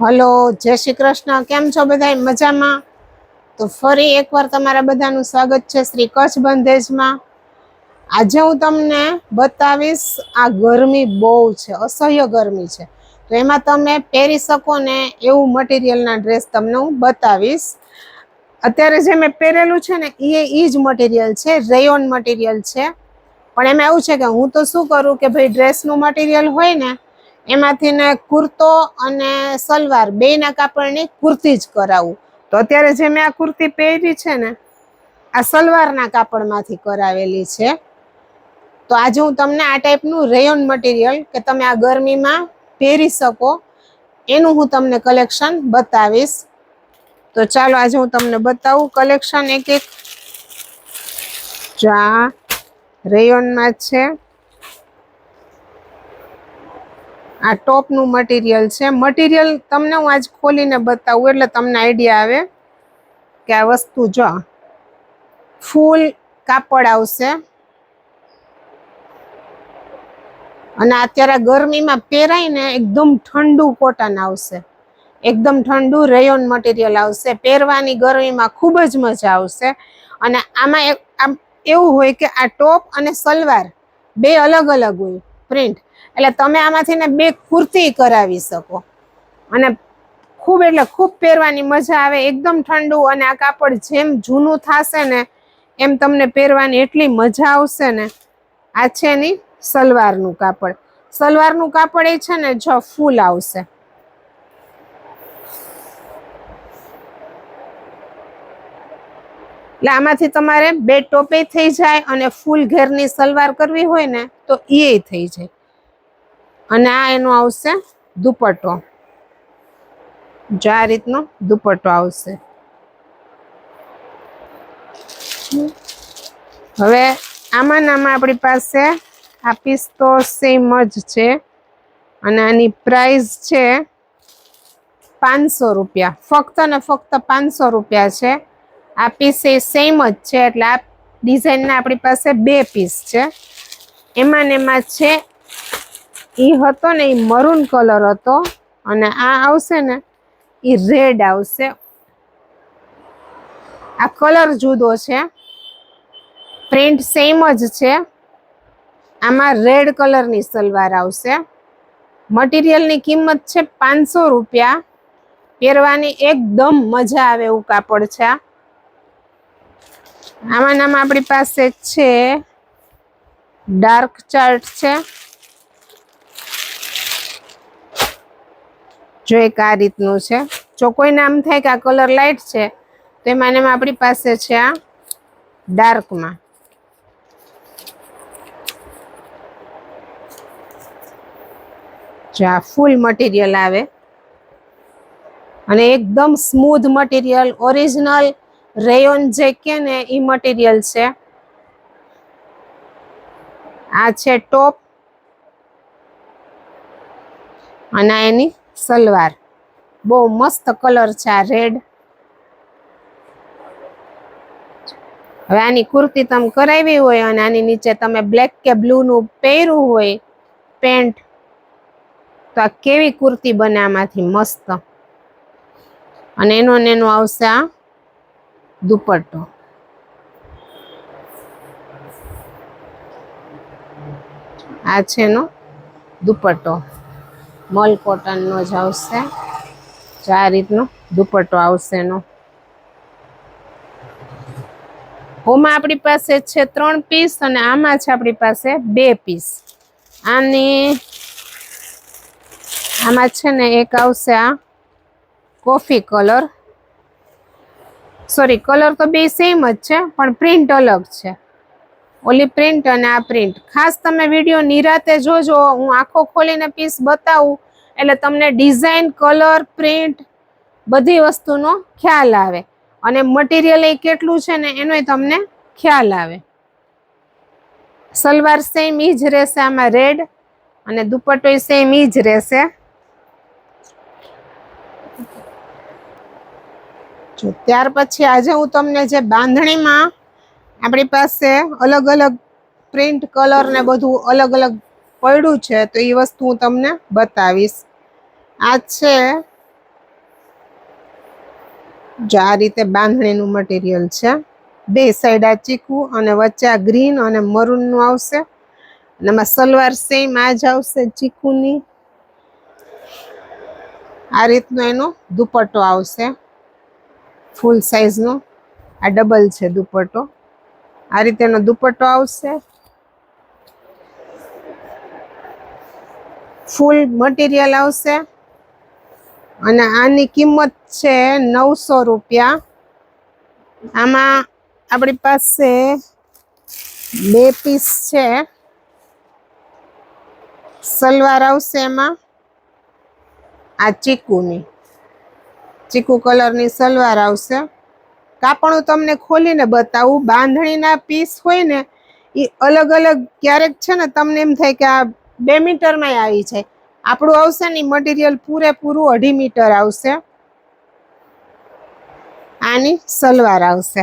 Hello, જય શ્રી કૃષ્ણ. કેમ છો બધા મજામાં? તો ફરી એકવાર તમારા બધાનું સ્વાગત છે શ્રી કચ્છ બંધેજમાં. આજે હું તમને બતાવીશ, આ ગરમી બહુ છે, અસહ્ય ગરમી છે. તો એમાં તમે પહેરી શકો ને એવું મટીરિયલના ડ્રેસ તમને હું બતાવીશ. અત્યારે જે મેં પહેરેલું છે ને એ એ જ મટીરિયલ છે, રેયોન મટીરિયલ છે. પણ એમાં એવું છે કે હું તો શું કરું કે ભાઈ ડ્રેસનું મટીરિયલ હોય ને એમાંથી ને કુર્તો અને સલવાર, બેયના કાપડની કુર્તી જ કરાવું. તો અત્યારે જે મેં આ કુર્તી પહેરી છે ને, આ સલવારના કાપડમાંથી કરાવેલી છે. તો આજે હું તમને આ ટાઈપનું રેયોન મટીરિયલ કે તમે આ ગરમીમાં પહેરી શકો, એનું હું તમને કલેક્શન બતાવીશ. તો ચાલો આજે હું તમને બતાવું કલેક્શન એક એક. જો રેયોનમાં છે. આ ટોપનું મટીરિયલ છે. મટીરિયલ તમને હું આજ ખોલીને બતાવું એટલે તમને આઈડિયા આવે કે આ વસ્તુ જો ફૂલ કાપડ આવશે. અને અત્યારે ગરમીમાં પહેરાઈને એકદમ ઠંડુ કોટન આવશે. એકદમ ઠંડુ રેયોન મટીરિયલ આવશે. પહેરવાની ગરમીમાં ખૂબ જ મજા આવશે. અને આમાં આમ એવું હોય કે આ ટોપ અને સલવાર બે અલગ અલગ હોય. પ્રિન્ટ એટલે તમે આમાંથી ને બે કુર્તી કરાવી શકો. અને ખૂબ એટલે ખૂબ પહેરવાની મજા આવે, એકદમ ઠંડુ અને આ કાપડ જેમ જૂનું થશે ને એમ તમને પહેરવાની એટલી મજા આવશે ને. આ છે એની સલવારનું કાપડ. સલવારનું કાપડ એ છે ને જો ફૂલ આવશે. એટલે આમાંથી તમારે બે ટોપે થઈ જાય અને ફૂલ ઘેરની સલવાર કરવી હોય ને તો એ થઈ જાય. અને આ એનો આવશે દુપટ્ટો. જો આ રીતનો દુપટ્ટો આવશે. હવે આમાં નામાં આપણી પાસે આ પીસ તો સેમ જ છે. અને આની પ્રાઇસ છે પાંચસો રૂપિયા. ફક્ત ને ફક્ત પાંચસો રૂપિયા છે. આ પીસ એ સેમ જ છે. એટલે આ ડિઝાઇનના આપણી પાસે બે પીસ છે. એમાં ને એમાં છે એ હતો ને એ મરૂન કલર હતો અને આ આવશે ને એ રેડ આવશે. આ કલર જુદો છે. પ્રિન્ટ સેમ જ છે. આમાં રેડ કલરની સલવાર આવશે. મટીરિયલની કિંમત છે પાંચસો રૂપિયા. પહેરવાની એકદમ મજા આવે એવું કાપડ છે આમાં નામાં આપણી પાસે છે. ડાર્ક ચાર્ટ છે. જો એક આ રીતનું છે. જો કોઈને આમ થાય કે આ કલર લાઇટ છે, તો એમાં એમાં આપણી પાસે છે આ ડાર્કમાં જો આ ફૂલ મટીરિયલ આવે. અને એકદમ સ્મૂધ મટીરિયલ ઓરિજિનલ રેયોન જે કે ને એ મટીરિયલ છે. આ છે ટોપ અને એની સલવાર. બહુ મસ્ત કલર છે આ રેડ. હવે આની કુર્તી તમે કરાવી હોય અને આની નીચે તમે બ્લેક કે બ્લુ નું પહેર્યું હોય પેન્ટ, તો આ કેવી કુર્તી બને આમાંથી મસ્ત. અને એનો ને એનો આવશે આ દુપટ્ટો. આ છે એનો દુપટ્ટો. મલ કોટનનો જ આવશે. જો આ રીતનો દુપટ્ટો આવશે એનો. ઓમાં આપણી પાસે છે ત્રણ પીસ અને આમાં છે આપણી પાસે બે પીસ આની આમાં છે ને એક આવશે આ કોફી કલર. સોરી કલર તો બે સેમ જ છે, પણ પ્રિન્ટ અલગ છે. ઓલી પ્રિન્ટ અને આ પ્રિન્ટ. ખાસ તમે વીડિયો નિરાતે જોજો, હું આખો ખોલીને પીસ બતાવું, એટલે તમને ડિઝાઇન કલર પ્રિન્ટ બધી વસ્તુનો ખ્યાલ આવે. અને મટીરિયલ એ કેટલું છે ને એનોય તમને ખ્યાલ આવે. સલવાર સેમ ઈ જ રહેશે આમાં રેડ અને દુપટ્ટો સેમ ઈ જ રહેશે. ત્યાર પછી આજે હું તમને જે બાંધણીમાં આપણી પાસે અલગ અલગ પ્રિન્ટ કલર ને બધું અલગ અલગ પડ્યું છે, તો એ વસ્તુ હું તમને બતાવીશ. આ છે જો આ રીતે બાંધણીનું મટીરિયલ છે. બે સાઈડ આ ચીકુ અને વચ્ચે આ ગ્રીન અને મરૂનનું આવશે. અને એમાં સલવાર સેમ આ જ આવશે ચીકુની. આ રીતનો એનો દુપટ્ટો આવશે. ફૂલ સાઈઝનો આ ડબલ છે દુપટ્ટો. આ રીતેનો દુપટ્ટો આવશે. ફૂલ મટીરિયલ આવશે. અને આની કિંમત છે નવસો રૂપિયા. આમાં આપણી પાસે બે પીસ છે. સલવાર આવશે એમાં. આ ચીકુની. ચીકુ કલરની સલવાર આવશે. કાપડું તમને ખોલીને બતાવું, બાંધણીના પીસ હોય ને એ અલગ અલગ ક્યારેક છે ને, તમને એમ થાય કે આ બે મીટરમાં આવી જાય. આપણું આવશે ને મટીરિયલ પૂરેપૂરું અઢી મીટર આવશે. આની સલવાર આવશે.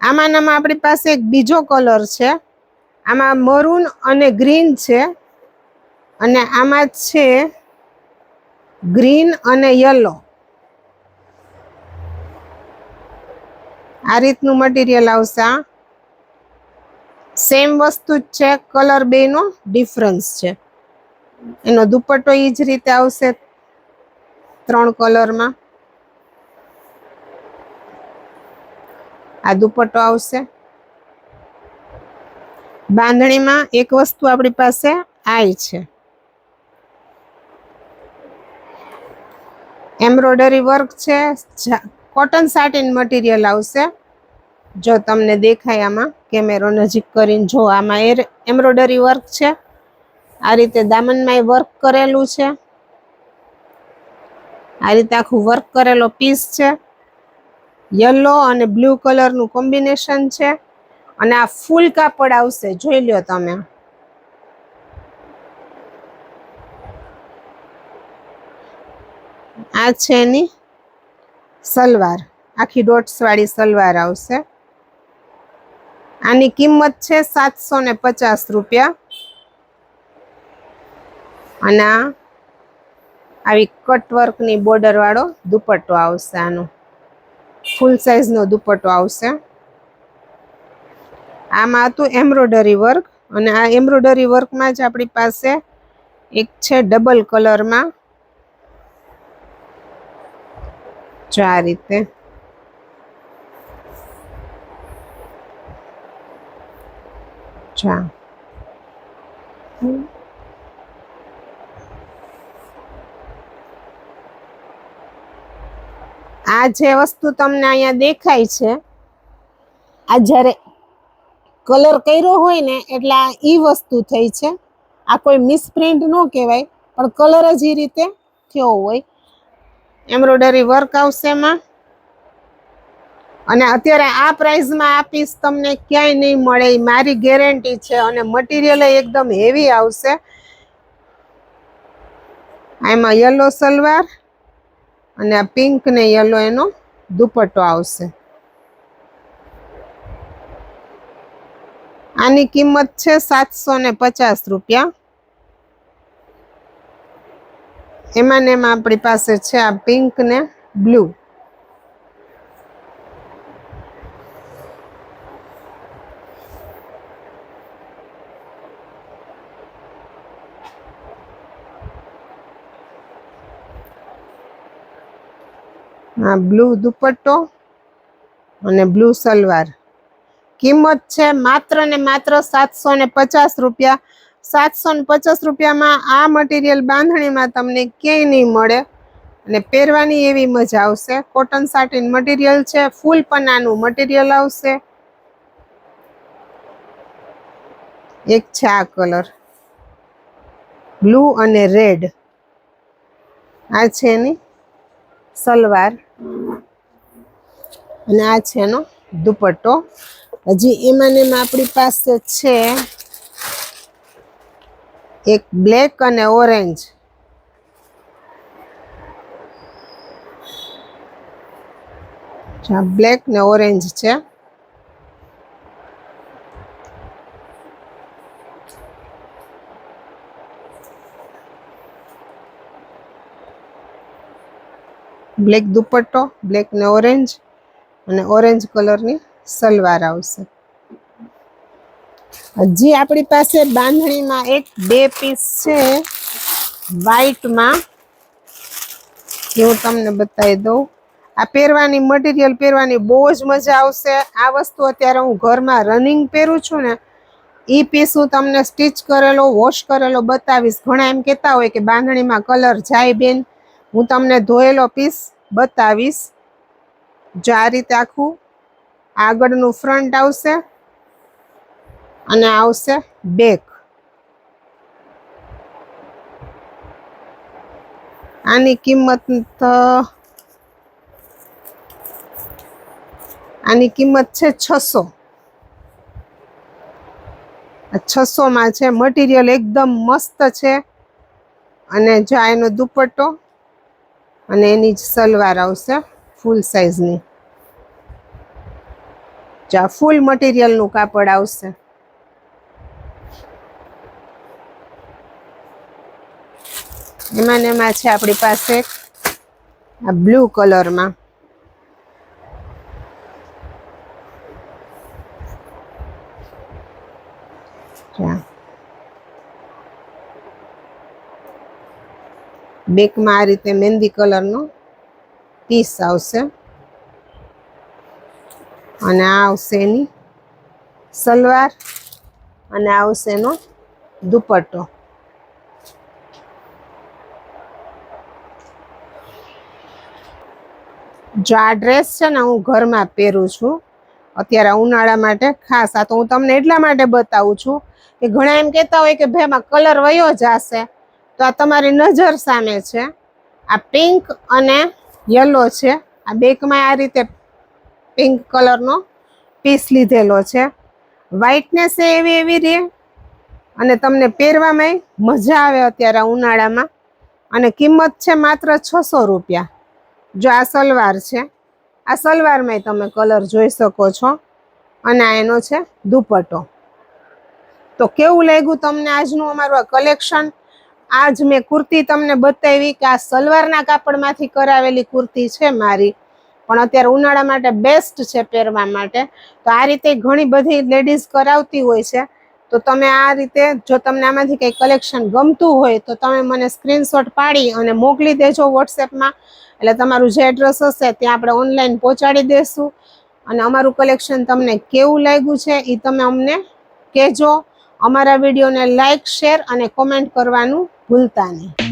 આમાંનામાં આપણી પાસે એક બીજો કલર છે. આમાં મરૂન અને ગ્રીન છે. અને આમાં છે ગ્રીન અને યલો આ રીતનું મટીરિયલ આવશે આ સેમ વસ્તુ જ છે કલર બેનો ડિફરન્સ છે. એનો દુપટ્ટો એ જ રીતે આવશે, ત્રણ કલરમાં આ દુપટ્ટો આવશે. બાંધણીમાં એક વસ્તુ આપણી પાસે આય છે. એમ્બ્રોડરી વર્ક છે કોટન સાટિન મટીરિયલ આવશે. જો તમને દેખાય આમાં, કેમેરો નજીક કરીને જો આમાં એર એમ્બ્રોડરી વર્ક છે. આ રીતે દામનમાં વર્ક કરેલું છે. આ રીતે આખું વર્ક કરેલો પીસ છે. યલો અને બ્લુ કલરનું કોમ્બિનેશન છે. અને આ ફૂલ કાપડ આવશે, જોઈ લ્યો તમે. આ છે એની સલવાર. આખી ડોટ્સવાળી સલવાર આવશે. આની કિંમત છે સાતસો ને પચાસ રૂપિયા. અને આવી કટવર્કની બોર્ડરવાળો દુપટ્ટો આવશે આનો. ફૂલ સાઈઝનો દુપટ્ટો આવશે. આમાં હતું એમ્બ્રોડરી વર્ક અને આ એમ્બ્રોડરી વર્કમાં જ આપણી પાસે એક છે ડબલ કલરમાં જો આ રીતે. આ. જે વસ્તુ તમને અહીંયા દેખાય છે, આ જ્યારે કલર કર્યો હોય ને, એટલે આ ઈ વસ્તુ થઈ છે. આ કોઈ મિસપ્રિન્ટ ન કહેવાય, પણ કલર જ એ રીતે થયો હોય. એમ્બ્રોડરી વર્ક આવશે એમાં. અને અત્યારે આ પ્રાઇઝમાં આ પીસ તમને ક્યાંય નહીં મળે મારી ગેરંટી છે અને મટીરિયલ એકદમ હેવી આવશે. એમાં યલો સલવાર અને આ પિંક ને યલો એનો દુપટ્ટો આવશે. આની કિંમત છે સાતસો ને પચાસ રૂપિયા. એમાં ને એમાં આપણી પાસે છે આ પિંક ને બ્લુ. આ બ્લુ દુપટ્ટો અને બ્લુ સલવાર. કિંમત છે માત્ર ને માત્ર સાતસો ને પચાસ રૂપિયા. સાતસો ને પચાસ રૂપિયામાં આ મટીરિયલ બાંધણીમાં તમને ક્યાંય નહીં મળે. અને પહેરવાની એવી મજા આવશે. કોટન સાટીન મટીરિયલ છે, ફૂલ પન્નાનું મટીરિયલ આવશે. એક છે આ કલર બ્લુ અને રેડ આ છે એની સલવાર. અને આ છે એનો દુપટ્ટો. હજી એમાં ને એમાં આપણી પાસે છે એક બ્લેક અને ઓરેન્જ. બ્લેક ને ઓરેન્જ છે. બ્લેક દુપટ્ટો, બ્લેક ને ઓરેન્જ અને ઓરેન્જ કલરની સલવાર આવશે. હજી આપણી પાસે બાંધણીમાં એક બે પીસ છે. વ્હાઈટમાં હું તમને બતાવી દઉં. આ પહેરવાની મટીરિયલ પહેરવાની બહુ જ મજા આવશે. આ વસ્તુ અત્યારે હું ઘરમાં રનિંગ પહેરું છું ને એ પીસ હું તમને સ્ટીચ કરેલો વોશ કરેલો બતાવીશ. ઘણા એમ કહેતા હોય કે બાંધણીમાં કલર જાય બેન. હું તમને ધોયેલો પીસ બતાવીશ. જો આ રીતે આખું આગળનું ફ્રન્ટ આવશે. અને આવશે બેક. આની કિંમત આની કિંમત છે છસો. છસો માં છે, મટીરિયલ એકદમ મસ્ત છે. અને જો એનો દુપટ્ટો અને એની જ સલવાર આવશે ફૂલ સાઈઝની જા ફૂલ મટીરિયલનું કાપડ આવશે. એમાં ને એમાં છે આપણી પાસે આ બ્લુ કલરમાં. બેકમાં આ રીતે મહેંદી કલરનો પીસ આવશે. અને આ આવશે એની સલવાર અને આવશે એનો દુપટ્ટો. જો આ ડ્રેસ છે ને હું ઘરમાં પહેરું છું, અત્યારે ઉનાળા માટે ખાસ, આ તો હું તમને એટલા માટે બતાવું છું કે ઘણા એમ કહેતા હોય કે ભાઈ એમાં કલર વયો જશે, તો આ તમારી નજર સામે છે. આ પિંક અને યલો છે. આ બેકમાં આ રીતે પિંક કલરનો પીસ લીધેલો છે. વ્હાઇટનેસ એવી એવી રહે અને તમને પહેરવામાં મજા આવે અત્યારે ઉનાળામાં. અને કિંમત છે માત્ર છસો રૂપિયા. જો આ સલવાર છે, આ સલવારમાં તમે કલર જોઈ શકો છો અને આ એનો છે દુપટ્ટો. તો કેવું લાગ્યું તમને આજનું અમારું આ કલેક્શન આજ મેં કુર્તી તમને બતાવી કે આ સલવારના કાપડમાંથી કરાવેલી કુર્તી છે મારી, પણ અત્યારે ઉનાળા માટે બેસ્ટ છે પહેરવા માટે. તો આ રીતે ઘણી બધી લેડીઝ કરાવતી હોય છે. તો તમે આ રીતે જો તમને આમાંથી કંઈ કલેક્શન ગમતું હોય તો તમે મને સ્ક્રીનશોટ પાડી અને મોકલી દેજો વોટ્સએપમાં એટલે તમારું જે એડ્રેસ હશે ત્યાં આપણે ઓનલાઈન પહોંચાડી દઈશું અને અમારું કલેક્શન તમને કેવું લાગ્યું છે એ તમે અમને કહેજો. અમારા વિડીયોને લાઈક શેર અને કોમેન્ટ કરવાનું ભૂલતા નહીં.